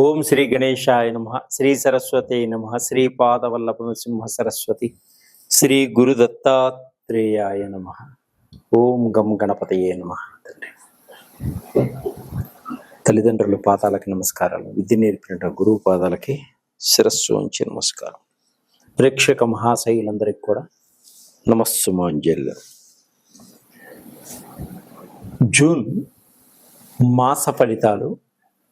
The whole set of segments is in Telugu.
ఓం శ్రీ గణేశాయ నమ శ్రీ సరస్వతి నమ శ్రీ పాదవల్లభ సింహ సరస్వతి శ్రీ గురు దత్తాత్రేయాయ నమ. ఓం గం గణపతయే నమ. తండ్రి తల్లిదండ్రుల పాదాలకి నమస్కారాలు. విద్య నేర్పిన గురువు పాదాలకి శిరస్సు ఉంచి నమస్కారం. ప్రేక్షక మహాశైలందరికీ కూడా నమస్సుమాంజలి జూన్ మాస ఫలితాలు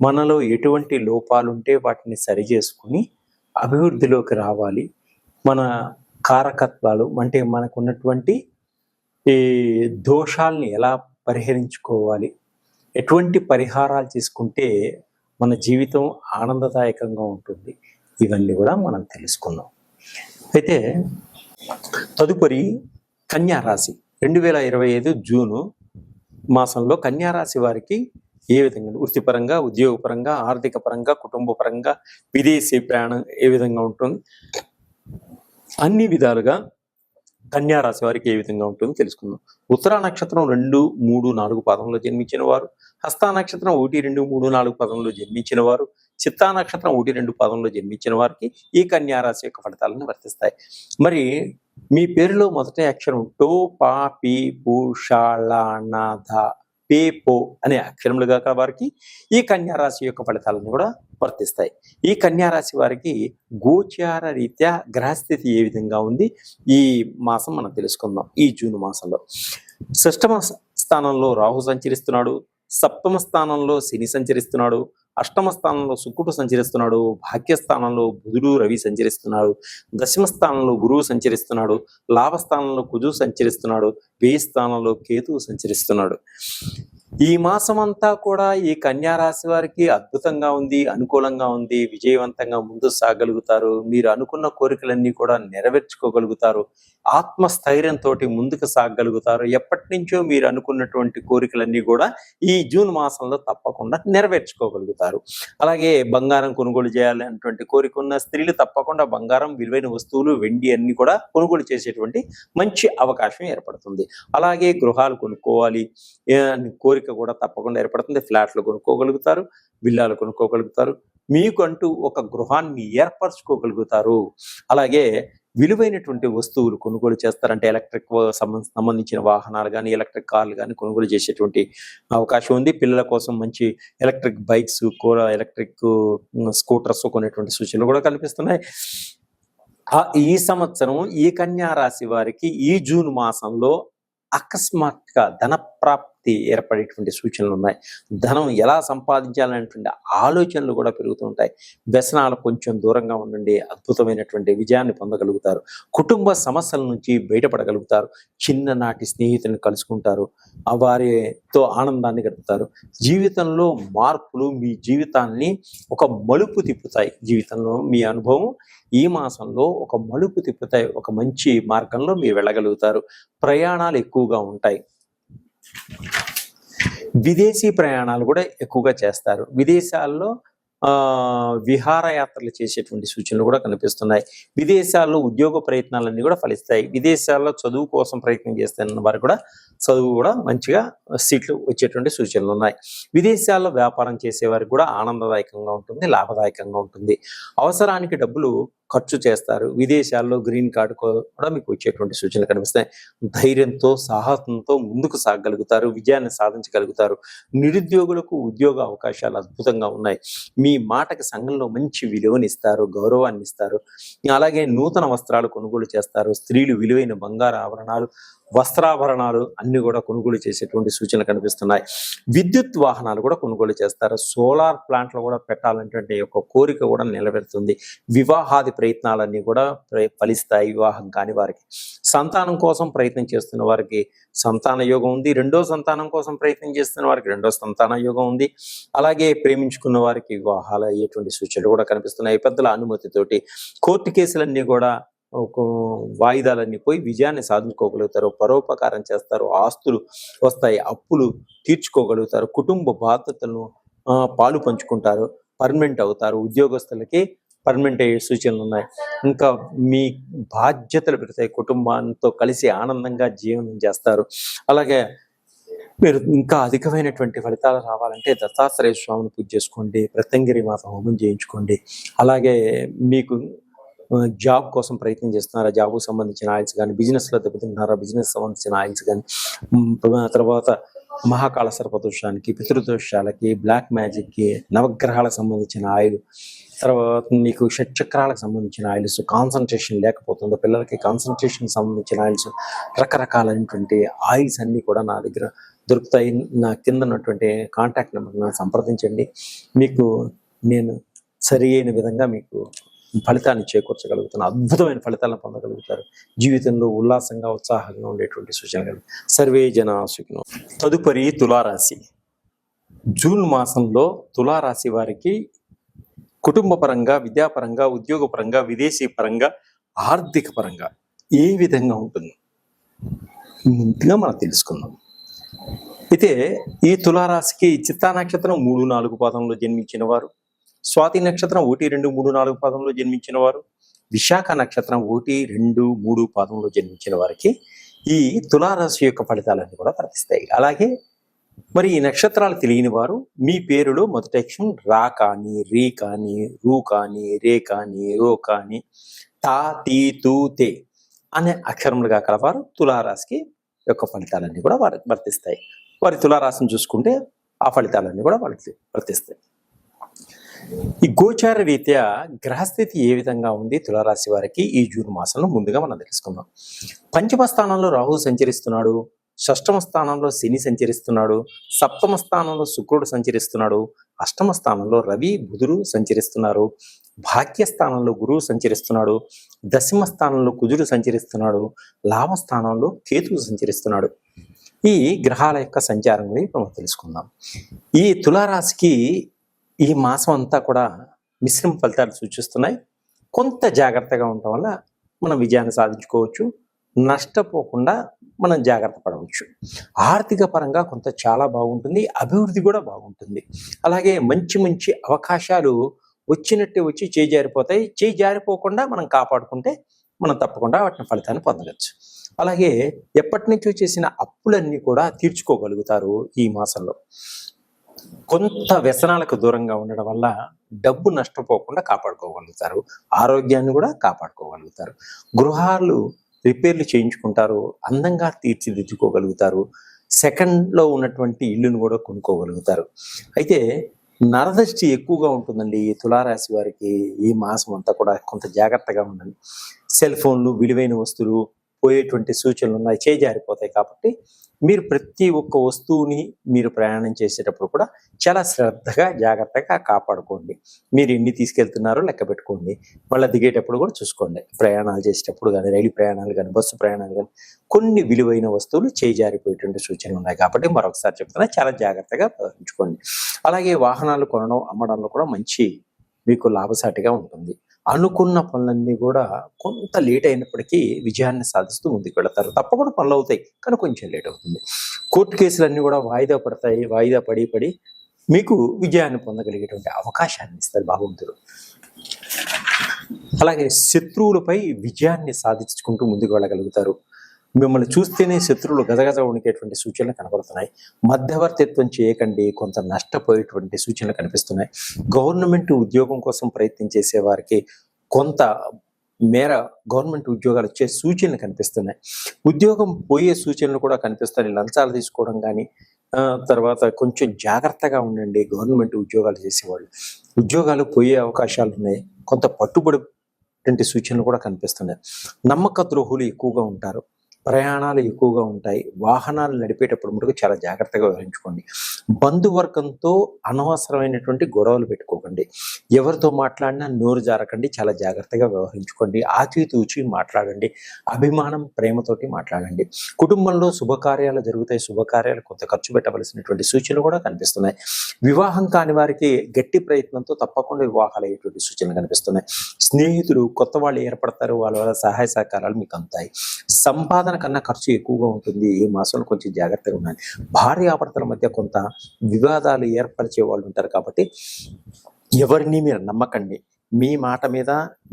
మనలో ఎటువంటి లోపాలు ఉంటే వాటిని సరి చేసుకుని అభివృద్ధిలోకి రావాలి. మన కారకత్వాలు అంటే మనకున్నటువంటి ఈ దోషాల్ని ఎలా పరిహరించుకోవాలి? ఎటువంటి పరిహారాలు తీసుకుంటే మన జీవితం ఆనందదాయకంగా ఉంటుంది? ఇవన్నీ కూడా మనం తెలుసుకుందాం. అయితే తదుపరి కన్యారాశి. రెండు వేల ఇరవై ఐదు జూను మాసంలో కన్యారాశి వారికి ఏ విధంగా వృత్తిపరంగా ఉద్యోగపరంగా ఆర్థిక పరంగా కుటుంబ పరంగా విదేశీ ప్రయాణం ఏ విధంగా ఉంటుంది? అన్ని విధాలుగా కన్యారాశి వారికి ఏ విధంగా ఉంటుందో తెలుసుకుందాం. ఉత్తరా నక్షత్రం రెండు మూడు నాలుగు పదంలో జన్మించిన వారు. హస్తా నక్షత్రం ఒకటి రెండు మూడు నాలుగు పదంలో జన్మించిన వారు. చిత్తా నక్షత్రం ఒకటి రెండు పదంలో జన్మించిన వారికి ఈ కన్యారాశి యొక్క ఫలితాలను వర్తిస్తాయి. మరి మీ పేరులో మొదటి అక్షరం టో పా పి పు షా లా నా ధ. పే పో అనే అక్షరములుగా కాక వారికి ఈ కన్యారాశి యొక్క ఫలితాలను కూడా వర్తిస్తాయి. ఈ కన్యారాశి వారికి గోచార రీత్యా గ్రహస్థితి ఏ విధంగా ఉంది? ఈ మాసం మనం తెలుసుకుందాం. ఈ జూన్ మాసంలో. షష్టమ స్థానంలో రాహు సంచరిస్తున్నాడు. సప్తమ స్థానంలో శని సంచరిస్తున్నాడు. అష్టమ స్థానంలో శుక్రుడు సంచరిస్తున్నాడు భాగ్యస్థానంలో బుధుడు రవి సంచరిస్తున్నాడు దశమ స్థానంలో గురువు సంచరిస్తున్నాడు లాభస్థానంలో కుజు సంచరిస్తున్నాడు వ్యయ స్థానంలో కేతువు సంచరిస్తున్నాడు. ఈ మాసం అంతా కూడా ఈ కన్యా రాశి వారికి అద్భుతంగా ఉంది అనుకూలంగా ఉంది విజయవంతంగా ముందు సాగలుగుతారు. మీరు అనుకున్న కోరికలన్నీ కూడా నెరవేర్చుకోగలుగుతారు. ఆత్మస్థైర్యంతో ముందుకు సాగలుగుతారు. ఎప్పటి నుంచో మీరు అనుకున్నటువంటి కోరికలన్నీ కూడా ఈ జూన్ మాసంలో తప్పకుండా నెరవేర్చుకోగలుగుతారు. అలాగే బంగారం కొనుగోలు చేయాలి కోరిక ఉన్న స్త్రీలు తప్పకుండా బంగారం విలువైన వస్తువులు వెండి అన్ని కూడా కొనుగోలు చేసేటువంటి మంచి అవకాశం ఏర్పడుతుంది. అలాగే గృహాలు కొనుక్కోవాలి. కోరిక కోరిక కూడా తప్పకుండా ఏర్పడుతుంది. ఫ్లాట్లు కొనుక్కోగలుగుతారు విల్లాలు కొనుక్కోగలుగుతారు. మీకు అంటూ ఒక గృహాన్ని ఏర్పరచుకోగలుగుతారు. అలాగే విలువైనటువంటి వస్తువులు కొనుగోలు చేస్తారంటే ఎలక్ట్రిక్ సంబంధించిన వాహనాలు కానీ ఎలక్ట్రిక్ కార్లు కానీ కొనుగోలు చేసేటువంటి అవకాశం ఉంది. పిల్లల కోసం మంచి ఎలక్ట్రిక్ బైక్స్ కూడా ఎలక్ట్రిక్ స్కూటర్స్ కొనేటువంటి సూచనలు కూడా కనిపిస్తున్నాయి ఈ సంవత్సరం ఈ కన్యా రాశి వారికి ఈ జూన్ మాసంలో అకస్మాత్తుగా ధన ప్రాప్తి ఏర్పడేటువంటి సూచనలు ఉన్నాయి. ధనం ఎలా సంపాదించాలనేటువంటి ఆలోచనలు కూడా పెరుగుతుంటాయి వ్యసనాలు కొంచెం దూరంగా ఉండండి అద్భుతమైనటువంటి విజయాన్ని పొందగలుగుతారు. కుటుంబ సమస్యల నుంచి బయటపడగలుగుతారు. చిన్ననాటి స్నేహితులను కలుసుకుంటారు. వారితో ఆనందాన్ని గడుపుతారు. జీవితంలో మార్పులు మీ జీవితాన్ని ఒక మలుపు తిప్పుతాయి. జీవితంలో మీ అనుభవం ఈ మాసంలో ఒక మలుపు తిప్పుతాయి. ఒక మంచి మార్గంలో మీరు వెళ్ళగలుగుతారు. ప్రయాణాలు ఎక్కువగా ఉంటాయి. విదేశీ ప్రయాణాలు కూడా ఎక్కువగా చేస్తారు. విదేశాల్లో విహారయాత్రలు చేసేటువంటి సూచనలు కూడా కనిపిస్తున్నాయి. విదేశాల్లో ఉద్యోగ ప్రయత్నాలన్నీ కూడా ఫలిస్తాయి. విదేశాల్లో చదువు కోసం ప్రయత్నం చేస్తున్న వారు కూడా చదువు కూడా మంచిగా సీట్లు వచ్చేటువంటి సూచనలు ఉన్నాయి. విదేశాల్లో వ్యాపారం చేసేవారికి కూడా ఆనందదాయకంగా ఉంటుంది లాభదాయకంగా ఉంటుంది. అవసరానికి డబ్బులు ఖర్చు చేస్తారు. విదేశాల్లో గ్రీన్ కార్డు కూడా మీకు వచ్చేటువంటి సూచనలు కనిపిస్తాయి. ధైర్యంతో సాహసంతో ముందుకు సాగగలుగుతారు విజయాన్ని సాధించగలుగుతారు. నిరుద్యోగులకు ఉద్యోగ అవకాశాలు అద్భుతంగా ఉన్నాయి. మీ మాటకి సంఘంలో మంచి విలువని ఇస్తారు గౌరవాన్ని ఇస్తారు అలాగే నూతన వస్త్రాలు కొనుగోలు చేస్తారు. స్త్రీలు విలువైన బంగారు ఆభరణాలు వస్త్రాభరణాలు అన్ని కూడా కొనుగోలు చేసేటువంటి సూచనలు కనిపిస్తున్నాయి. విద్యుత్ వాహనాలు కూడా కొనుగోలు చేస్తారు. సోలార్ ప్లాంట్లు కూడా పెట్టాలనేటువంటి ఒక కోరిక కూడా నిలబెడుతుంది వివాహాది ప్రయత్నాలన్నీ కూడా ప్ర- ఫలిస్తాయి వివాహం కాని వారికి. సంతానం కోసం ప్రయత్నం చేస్తున్న వారికి సంతాన యోగం ఉంది. రెండో సంతానం కోసం ప్రయత్నం చేస్తున్న వారికి రెండో సంతాన యోగం ఉంది. అలాగే ప్రేమించుకున్న వారికి వివాహాలు అయ్యేటువంటి సూచనలు కూడా కనిపిస్తున్నాయి. పెద్దల అనుమతితోటి కోర్టు కేసులన్నీ కూడా వాయిదాలన్నీ పోయి విజయాన్ని సాధించుకోగలుగుతారు పరోపకారం చేస్తారు ఆస్తులు వస్తాయి అప్పులు తీర్చుకోగలుగుతారు కుటుంబ బాధ్యతలను పాలు పంచుకుంటారు పర్మనెంట్ అవుతారు ఉద్యోగస్తులకి పర్మనెంట్ అయ్యే సూచనలు ఉన్నాయి. ఇంకా మీ బాధ్యతలు పెడతాయి కుటుంబాంతో కలిసి ఆనందంగా జీవనం చేస్తారు. అలాగే మీరు ఇంకా అధికమైనటువంటి ఫలితాలు రావాలంటే దత్తాత్రేయ స్వామిని పూజ చేసుకోండి ప్రత్యంగిరి మాత హోమం చేయించుకోండి. అలాగే మీకు జాబ్ కోసం ప్రయత్నం చేస్తున్నారా? జాబ్కు సంబంధించిన ఆయిల్స్ కానీ బిజినెస్లో దెబ్బతింటున్నారా? బిజినెస్ సంబంధించిన ఆయిల్స్ కానీ తర్వాత మహాకాళ సర్పదోషానికి పితృదోషాలకి బ్లాక్ మ్యాజిక్కి నవగ్రహాలకు సంబంధించిన ఆయిల్ తర్వాత మీకు షట్చక్రాలకు సంబంధించిన ఆయిల్స్ కాన్సన్ట్రేషన్ లేకపోతుందో పిల్లలకి కాన్సన్ట్రేషన్ సంబంధించిన ఆయిల్స్ రకరకాలైనటువంటి ఆయిల్స్ అన్నీ కూడా నా దగ్గర దొరుకుతాయి. నా కింద ఉన్నటువంటి కాంటాక్ట్ నెంబర్ సంప్రదించండి. మీకు నేను సరి అయిన విధంగా మీకు ఫలితాన్ని చేకూర్చగలుగుతున్నారు అద్భుతమైన ఫలితాలను పొందగలుగుతారు. జీవితంలో ఉల్లాసంగా ఉత్సాహంగా ఉండేటువంటి సూచనలు సర్వే జన సుఖినో. తదుపరి తులారాశి. జూన్ మాసంలో తులారాశి వారికి కుటుంబపరంగా విద్యాపరంగా ఉద్యోగపరంగా విదేశీ పరంగా ఆర్థిక పరంగా ఏ విధంగా ఉంటుంది ముందుగా మనం తెలుసుకుందాం. అయితే ఈ తులారాశికి చిత్తా నక్షత్రం మూడు నాలుగు పాదంలో జన్మించిన వారు స్వాతి నక్షత్రం ఒకటి రెండు మూడు నాలుగు పాదంలో జన్మించిన వారు. విశాఖ నక్షత్రం ఒకటి రెండు మూడు పాదంలో జన్మించిన వారికి ఈ తులారాశి యొక్క ఫలితాలన్నీ కూడా వర్తిస్తాయి అలాగే మరి ఈ నక్షత్రాలు తెలియని వారు మీ పేరులో మొదటి అక్షరం రా కానీ రీ కానీ రూ కానీ రే కానీ రో కానీ తా తీ తూ తే అనే అక్షరములుగా కలవారు తులారాశికి యొక్క ఫలితాలన్నీ కూడా వారికి వర్తిస్తాయి. వారి తులారాశిని చూసుకుంటే ఆ ఫలితాలన్నీ కూడా వాళ్ళకి వర్తిస్తాయి. ఈ గోచార రీత్యా గ్రహస్థితి ఏ విధంగా ఉంది తులారాశి వారికి ఈ జూన్ మాసంలో ముందుగా మనం తెలుసుకుందాం. పంచమ స్థానంలో రాహు సంచరిస్తున్నాడు షష్టమ స్థానంలో శని సంచరిస్తున్నాడు సప్తమ స్థానంలో శుక్రుడు సంచరిస్తున్నాడు అష్టమ స్థానంలో రవి బుధుడు సంచరిస్తున్నారు భాగ్యస్థానంలో గురువు సంచరిస్తున్నాడు దశమ స్థానంలో కుజుడు సంచరిస్తున్నాడు లాభ స్థానంలో కేతువు సంచరిస్తున్నాడు. ఈ గ్రహాల యొక్క సంచారం గురించి మనం తెలుసుకుందాం. ఈ తులారాశికి ఈ మాసం అంతా కూడా మిశ్రమ ఫలితాలు సూచిస్తున్నాయి. కొంత జాగ్రత్తగా ఉండటం వల్ల మనం విజయాన్ని సాధించుకోవచ్చు. నష్టపోకుండా మనం జాగ్రత్త పడవచ్చు. ఆర్థిక పరంగా కొంత చాలా బాగుంటుంది. అభివృద్ధి కూడా బాగుంటుంది. అలాగే మంచి మంచి అవకాశాలు వచ్చినట్టే వచ్చి చేయి జారిపోతాయి చేయి జారిపోకుండా మనం కాపాడుకుంటే మనం తప్పకుండా వాటిని ఫలితాన్ని పొందవచ్చు. అలాగే ఎప్పటి నుంచో చేసిన అప్పులన్నీ కూడా తీర్చుకోగలుగుతారు ఈ మాసంలో. కొంత వ్యసనాలకు దూరంగా ఉండడం వల్ల డబ్బు నష్టపోకుండా కాపాడుకోగలుగుతారు. ఆరోగ్యాన్ని కూడా కాపాడుకోగలుగుతారు. గృహాలు రిపేర్లు చేయించుకుంటారు. అందంగా తీర్చిదిద్దుకోగలుగుతారు. సెకండ్లో ఉన్నటువంటి ఇల్లును కూడా కొనుక్కోగలుగుతారు. అయితే నరదృష్టి ఎక్కువగా ఉంటుందండి. ఈ తులారాశి వారికి ఈ మాసం అంతా కూడా కొంత జాగ్రత్తగా ఉండండి. సెల్ ఫోన్లు విలువైన వస్తువులు పోయేటువంటి సూచనలు ఉన్నాయి చేజారిపోతాయి కాబట్టి మీరు ప్రతి ఒక్క వస్తువుని మీరు ప్రయాణం చేసేటప్పుడు కూడా చాలా శ్రద్ధగా జాగ్రత్తగా కాపాడుకోండి. మీరు ఎన్ని తీసుకెళ్తున్నారో లెక్క పెట్టుకోండి. మళ్ళీ దిగేటప్పుడు కూడా చూసుకోండి. ప్రయాణాలు చేసేటప్పుడు కానీ రైలు ప్రయాణాలు కానీ బస్సు ప్రయాణాలు కానీ కొన్ని విలువైన వస్తువులు చేజారిపోయేటువంటి సూచనలు ఉన్నాయి కాబట్టి మరొకసారి చెప్తున్నా చాలా జాగ్రత్తగా ప్రవహించుకోండి అలాగే వాహనాలు కొనడం అమ్మడంలో కూడా మంచి మీకు లాభసాటిగా ఉంటుంది. అనుకున్న పనులన్నీ కూడా కొంత లేట్ అయినప్పటికీ విజయాన్ని సాధిస్తూ ముందుకు వెళతారు. తప్పకుండా పనులు అవుతాయి కానీ కొంచెం లేట్ అవుతుంది. కోర్టు కేసులన్నీ కూడా వాయిదా పడతాయి వాయిదా పడి పడి మీకు విజయాన్ని పొందగలిగేటువంటి అవకాశాన్ని ఇస్తారు భగవంతుడు అలాగే శత్రువులపై విజయాన్ని సాధించుకుంటూ ముందుకు వెళ్ళగలుగుతారు. మిమ్మల్ని చూస్తేనే శత్రువులు గదగద వణికేటువంటి సూచనలు కనబడుతున్నాయి. మధ్యవర్తిత్వం చేయకండి కొంత నష్టపోయేటువంటి సూచనలు కనిపిస్తున్నాయి. గవర్నమెంట్ ఉద్యోగం కోసం ప్రయత్నం చేసే వారికి కొంత మేర గవర్నమెంట్ ఉద్యోగాలు వచ్చే సూచనలు కనిపిస్తున్నాయి. ఉద్యోగం పోయే సూచనలు కూడా కనిపిస్తాయి లంచాలు తీసుకోవడం కానీ తర్వాత కొంచెం జాగ్రత్తగా ఉండండి. గవర్నమెంట్ ఉద్యోగాలు చేసేవాళ్ళు. ఉద్యోగాలు పోయే అవకాశాలు ఉన్నాయి. కొంత పట్టుబడి సూచనలు కూడా కనిపిస్తున్నాయి. నమ్మక ద్రోహులు ఎక్కువగా ఉంటారు. ప్రయాణాలు ఎక్కువగా ఉంటాయి. వాహనాలు నడిపేటప్పుడు మటుకు చాలా జాగ్రత్తగా వ్యవహరించుకోండి. బంధువర్గంతో అనవసరమైనటువంటి గొడవలు పెట్టుకోకండి. ఎవరితో మాట్లాడినా నోరు జారకండి. చాలా జాగ్రత్తగా వ్యవహరించుకోండి. ఆచితూచి మాట్లాడండి. అభిమానం ప్రేమతోటి మాట్లాడండి. కుటుంబంలో శుభకార్యాలు జరుగుతాయి. శుభకార్యాలు కొంత ఖర్చు పెట్టవలసినటువంటి సూచనలు కూడా కనిపిస్తున్నాయి. వివాహం కాని వారికి గట్టి ప్రయత్నంతో తప్పకుండా వివాహాలు అయ్యేటువంటి సూచనలు కనిపిస్తున్నాయి. స్నేహితులు కొత్త వాళ్ళు ఏర్పడతారు. వాళ్ళ వల్ల సహాయ సహకారాలు మీకు అందుతాయి. సంపాదన కన్నా ఖర్చు ఎక్కువగా ఉంటుంది. ఈ మాసంలో కొంచెం జాగ్రత్తగా ఉండాలి. భార్యాభర్తల మధ్య కొంత వివాదాలు ఏర్పరిచే వాళ్ళు ఉంటారు కాబట్టి ఎవరిని మీరు నమ్మకండి. మీ మాట మీద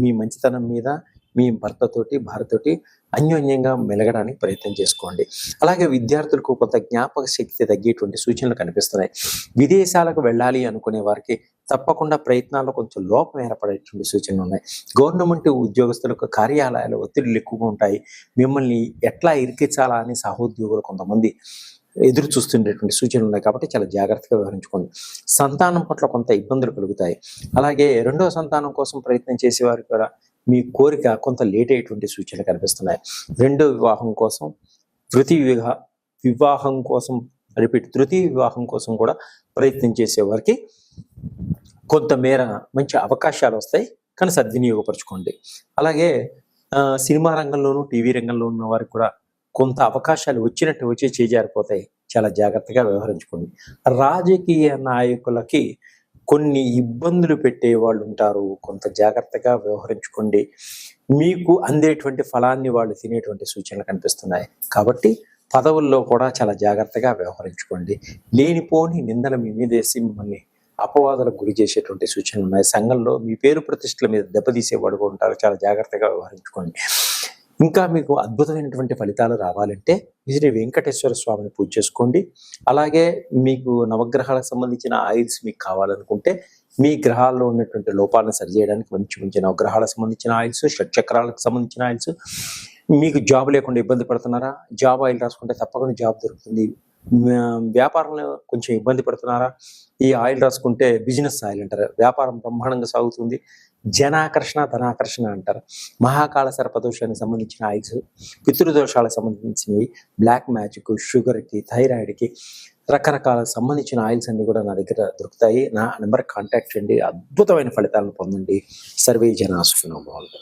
మీ మంచితనం మీద మీ భర్తతోటి భార్యతోటి అన్యోన్యంగా మెలగడానికి ప్రయత్నం చేసుకోండి. అలాగే విద్యార్థులకు కొంత జ్ఞాపక శక్తి తగ్గేటువంటి సూచనలు కనిపిస్తున్నాయి. విదేశాలకు వెళ్ళాలి అనుకునే వారికి తప్పకుండా ప్రయత్నాల్లో కొంచెం లోపం ఏర్పడేటువంటి సూచనలు ఉన్నాయి. గవర్నమెంట్ ఉద్యోగస్తులకు కార్యాలయాలు ఒత్తిడులు ఎక్కువగా ఉంటాయి. మిమ్మల్ని ఎట్లా ఇరికించాలా అని సహోద్యోగులు కొంతమంది ఎదురు చూస్తుండేటువంటి సూచనలు ఉన్నాయి కాబట్టి చాలా జాగ్రత్తగా వ్యవహరించుకోండి. సంతానం పట్ల కొంత ఇబ్బందులు కలుగుతాయి. అలాగే రెండవ సంతానం కోసం ప్రయత్నం చేసేవారు కూడా మీ కోరిక కొంత లేట్ అయ్యేటువంటి సూచనలు కనిపిస్తున్నాయి. రెండో వివాహం కోసం తృతీయ వివాహ వివాహం కోసం రిపీట్ తృతీయ వివాహం కోసం కూడా ప్రయత్నం చేసేవారికి కొంతమేర మంచి అవకాశాలు వస్తాయి కానీ సద్వినియోగపరచుకోండి. అలాగే సినిమా రంగంలోనూ టీవీ రంగంలో ఉన్న వారికి కూడా కొంత అవకాశాలు వచ్చినట్టు వచ్చి చేజారిపోతాయి. చాలా జాగ్రత్తగా వ్యవహరించుకోండి. రాజకీయ నాయకులకి కొన్ని ఇబ్బందులు పెట్టే వాళ్ళు ఉంటారు. కొంత జాగ్రత్తగా వ్యవహరించుకోండి. మీకు అందేటువంటి ఫలాన్ని వాళ్ళు తినేటువంటి సూచనలు కనిపిస్తున్నాయి. కాబట్టి పదవుల్లో కూడా చాలా జాగ్రత్తగా వ్యవహరించుకోండి. లేనిపోని నిందలు మీ మీద వేసి మిమ్మల్ని అపవాదాలకు గురి చేసేటువంటి సూచనలు ఉన్నాయి. సంఘంలో మీ పేరు ప్రతిష్టల మీద దెబ్బతీసేవాడుగా ఉంటారు. చాలా జాగ్రత్తగా వ్యవహరించుకోండి. ఇంకా మీకు అద్భుతమైనటువంటి ఫలితాలు రావాలంటే శ్రీ వెంకటేశ్వర స్వామిని పూజ చేసుకోండి. అలాగే మీకు నవగ్రహాలకు సంబంధించిన ఆయిల్స్ మీకు కావాలనుకుంటే మీ గ్రహాల్లో ఉన్నటువంటి లోపాలను సరిచేయడానికి మంచి మంచి నవగ్రహాలకు సంబంధించిన ఆయిల్స్ షట్చక్రాలకు సంబంధించిన ఆయిల్స్. మీకు జాబ్ లేకుండా ఇబ్బంది పడుతున్నారా? జాబ్ ఆయిల్ రాసుకుంటే తప్పకుండా జాబ్ దొరుకుతుంది. వ్యాపారంలో కొంచెం ఇబ్బంది పడుతున్నారా? ఈ ఆయిల్ రాసుకుంటే బిజినెస్ ఆయిల్ అంటారు. వ్యాపారం బ్రహ్మాండంగా సాగుతుంది. జనాకర్షణ ధనాకర్షణ అంటారు. మహాకాళ సర్పదోషానికి సంబంధించిన ఆయిల్స్ పితృదోషాలకు సంబంధించినవి బ్లాక్ మ్యాజిక్ షుగర్కి థైరాయిడ్కి రకరకాల సంబంధించిన ఆయిల్స్ అన్ని కూడా నా దగ్గర దొరుకుతాయి. నా నెంబర్ కాంటాక్ట్ చేయండి. అద్భుతమైన ఫలితాలను పొందండి. సర్వే జనాసుకున్నాం బాగుంటుంది